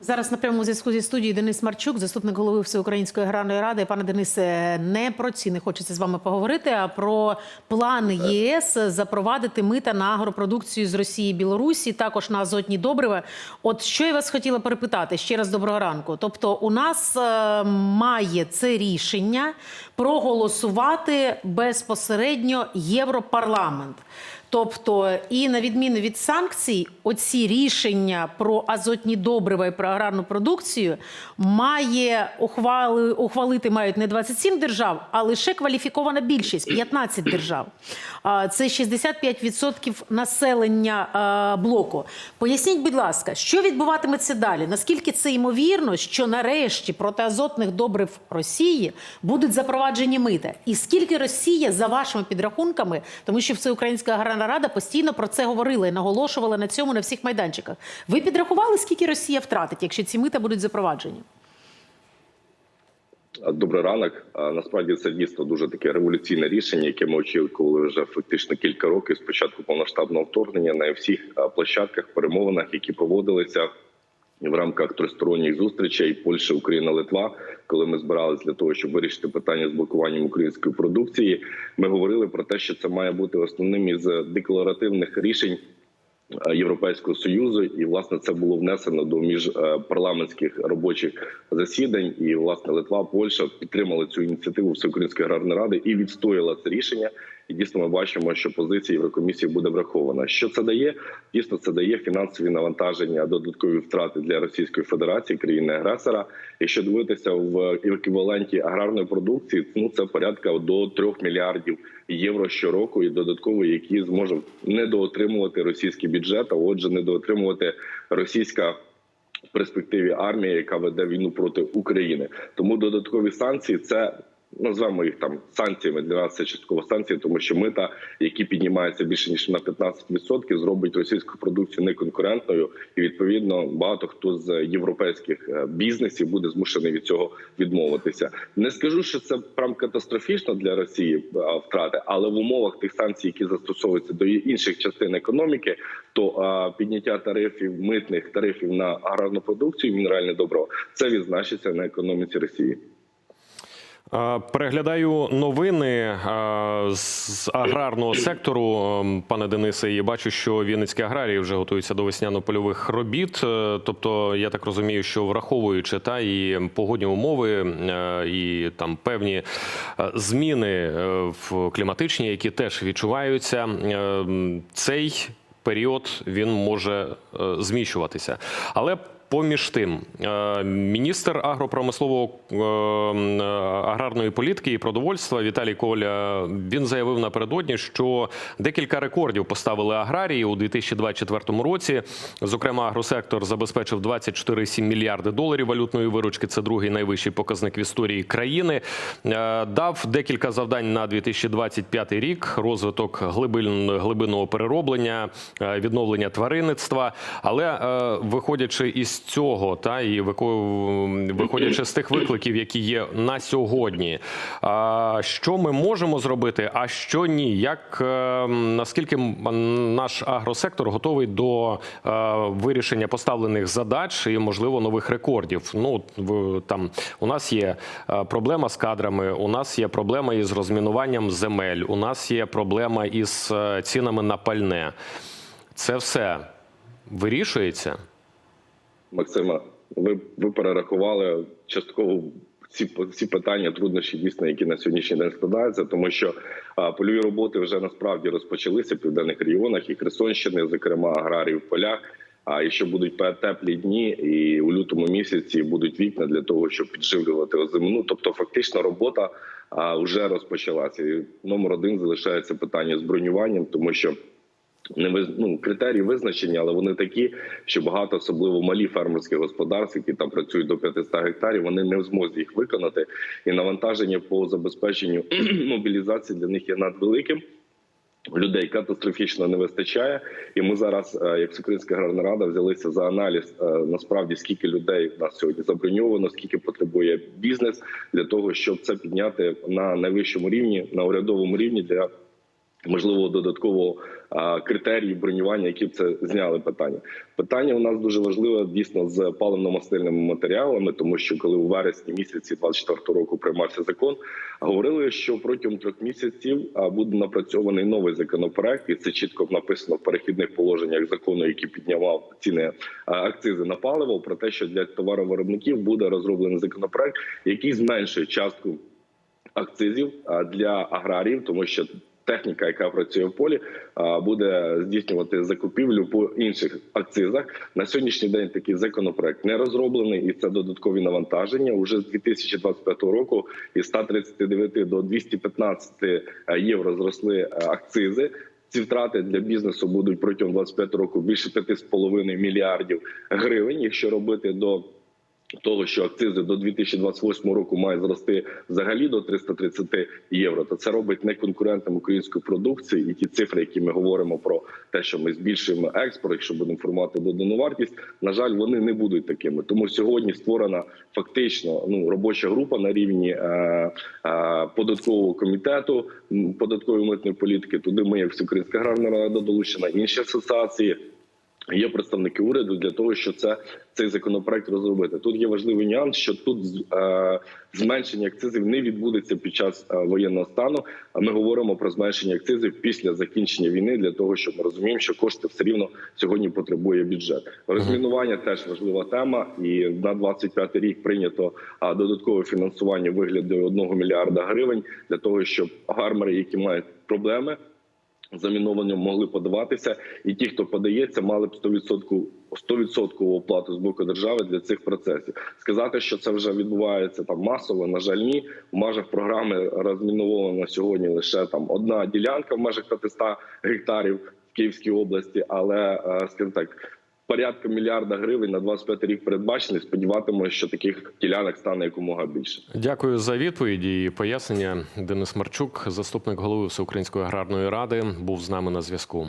Зараз на прямому зв'язку зі студією Денис Марчук, заступник голови Всеукраїнської аграрної ради. Пане Денисе, не про ціни хочеться з вами поговорити, а про план ЄС запровадити мита на агропродукцію з Росії і Білорусі, також на азотні добрива. От що я вас хотіла перепитати ще раз доброго ранку. Тобто, у нас е, має це рішення проголосувати безпосередньо Європарламент. Тобто, і на відміну від санкцій, оці рішення про азотні добрива і про аграрну продукцію має ухвали, ухвалити мають не 27 держав, а лише кваліфікована більшість 15 держав. Це 65% населення блоку. Поясніть, будь ласка, що відбуватиметься далі? Наскільки це ймовірно, що нарешті проти азотних добрив Росії будуть запроваджені мита? І скільки Росія за вашими підрахунками, тому що Всеукраїнська аграрна рада постійно про це говорила і наголошувала на цьому на всіх майданчиках. Ви підрахували, скільки Росія втратить, якщо ці мита будуть запроваджені? Добрий ранок. Насправді це дійсно дуже таке революційне рішення, яке ми очікували вже фактично кілька років з початку повноштабного вторгнення на всіх площадках, перемовинах, які проводилися в рамках тристоронніх зустрічей Польща, Україна, Литва. Коли ми збиралися для того, щоб вирішити питання з блокуванням української продукції, ми говорили про те, що це має бути основним із декларативних рішень. е, Європейського союзу, і власне це було внесено до міжпарламентських робочих засідань. І власне Литва, Польща підтримали цю ініціативу Всеукраїнської аграрної ради і відстояла це рішення. І дійсно ми бачимо, що позиція Єврокомісії буде врахована. Що це дає? Дійсно, це дає фінансові навантаження, додаткові втрати для Російської Федерації, країни агресора. Якщо дивитися в еквіваленті аграрної продукції, ну це порядка до 3 мільярдів євро щороку, і додатково, які зможе недоотримувати російський бюджет, а отже, недоотримувати російська. В перспективі армія, яка веде війну проти України, тому додаткові санкції це назвемо їх там санкціями. Для нас це частково санкції, тому що мита, які піднімаються більше ніж на 15%, зробить російську продукцію неконкурентною, і відповідно багато хто з європейських е, бізнесів буде змушений від цього відмовитися. Не скажу, що це прям катастрофічно для Росії е, втрати, але в умовах тих санкцій, які застосовуються до інших частин економіки, то а, підняття тарифів митних тарифів на аграрну продукцію, мінеральне добро, це відзначиться на економіці Росії. Е, Переглядаю новини е, з аграрного сектору, е, пане Денисе, і бачу, що Вінницькі аграрії вже готуються до весняно-польових робіт. Е, Тобто, я так розумію, що враховуючи та і погодні умови, і там певні зміни в кліматичні, які теж відчуваються, е, цей період він може зміщуватися. Але Поміж тим, е, міністр агропромислового е, аграрної політики і продовольства Віталій Коля він заявив напередодні, що декілька рекордів поставили аграрії у 2024 році. Зокрема, агросектор забезпечив 24,7 мільярди доларів валютної виручки. Це другий найвищий показник в історії країни. Е, Дав декілька завдань на 2025 рік: розвиток глибин, глибинного перероблення, е, відновлення тваринництва. Але е, виходячи із цього, та і виходячи з тих викликів, які є на сьогодні, що ми можемо зробити, а що ні? Як е, наскільки наш агросектор готовий до е, вирішення поставлених задач і можливо нових рекордів? Ну там у нас є е, проблема з кадрами, у нас є проблема із розмінуванням земель, у нас є проблема із е, цінами на пальне. Це все вирішується. Максима, ви, ви перерахували частково ці ці питання, труднощі дійсно, які на сьогоднішній день складаються, тому що а, польові роботи вже насправді розпочалися в південних регіонах і Херсонщини, зокрема аграрії в полях. А якщо будуть пе- теплі дні, і у лютому місяці будуть вікна для того, щоб підживлювати озимину, тобто фактично робота а, вже розпочалася. І номер один залишається питання з бронюванням, тому що не ну, критерії визначені, але вони такі, що багато, особливо малі фермерські господарства, які там працюють до 500 гектарів, вони не в змозі їх виконати. І навантаження по забезпеченню мобілізації для них є надвеликим. Людей катастрофічно не вистачає, і ми зараз, е, як Всеукраїнська аграрна рада, взялися за аналіз е, насправді скільки людей в нас сьогодні заброньовано, скільки потребує бізнес для того, щоб це підняти на найвищому рівні, на урядовому рівні для можливо додаткового а, критерії бронювання, які б це зняли питання. Питання у нас дуже важливе дійсно з паливно-мастильними матеріалами, тому що коли у вересні місяці 24 року приймався закон, говорили, що протягом трьох місяців буде напрацьований новий законопроект, і це чітко написано в перехідних положеннях закону, який піднімав ціни акцизи на паливо. Про те, що для товаровиробників буде розроблений законопроект, який зменшує частку акцизів для аграріїв, тому що техніка, яка працює в полі, буде здійснювати закупівлю по інших акцизах. На сьогоднішній день такий законопроект не розроблений, і це додаткові навантаження. Уже з 2025 року із 139 до 215 євро зросли е, акцизи. Ці втрати для бізнесу будуть протягом 25 року більше 5,5 мільярдів гривень. Якщо робити до того, що акцизи до 2028 року мають зрости взагалі до 330 євро, то це робить неконкурентним українську продукцію. І ті цифри, які ми говоримо про те, що ми збільшуємо експорт, якщо будемо формувати додану вартість, на жаль, вони не будуть такими. Тому сьогодні створена фактично ну робоча група на рівні е, е, податкового комітету податкової митної політики. Туди ми, як Всеукраїнська аграрна рада, долучена інші асоціації. Є представники уряду для того, щоб це цей законопроект розробити. Тут є важливий нюанс, що тут е, зменшення акцизів не відбудеться під час е, воєнного стану. А ми говоримо про зменшення акцизів після закінчення війни, для того, щоб ми розуміємо, що кошти все рівно сьогодні потребує бюджет. Розмінування теж важлива тема, і на 25 рік прийнято а, додаткове фінансування у вигляді 1 мільярда гривень для того, щоб гармери, які мають проблеми замінованням могли подаватися, і ті, хто подається, мали б 100% 100% оплату з боку держави для цих процесів. Сказати, що це вже відбувається там масово, на жаль, ні. В межах програми розміновано сьогодні лише там одна ділянка в межах 500 гектарів в Київській області, але е, скажімо так. Порядка мільярда гривень на 25 рік передбачений. Сподіватимося, що таких ділянок стане якомога більше. Дякую за відповіді і пояснення. Денис Марчук, заступник голови Всеукраїнської аграрної ради, був з нами на зв'язку.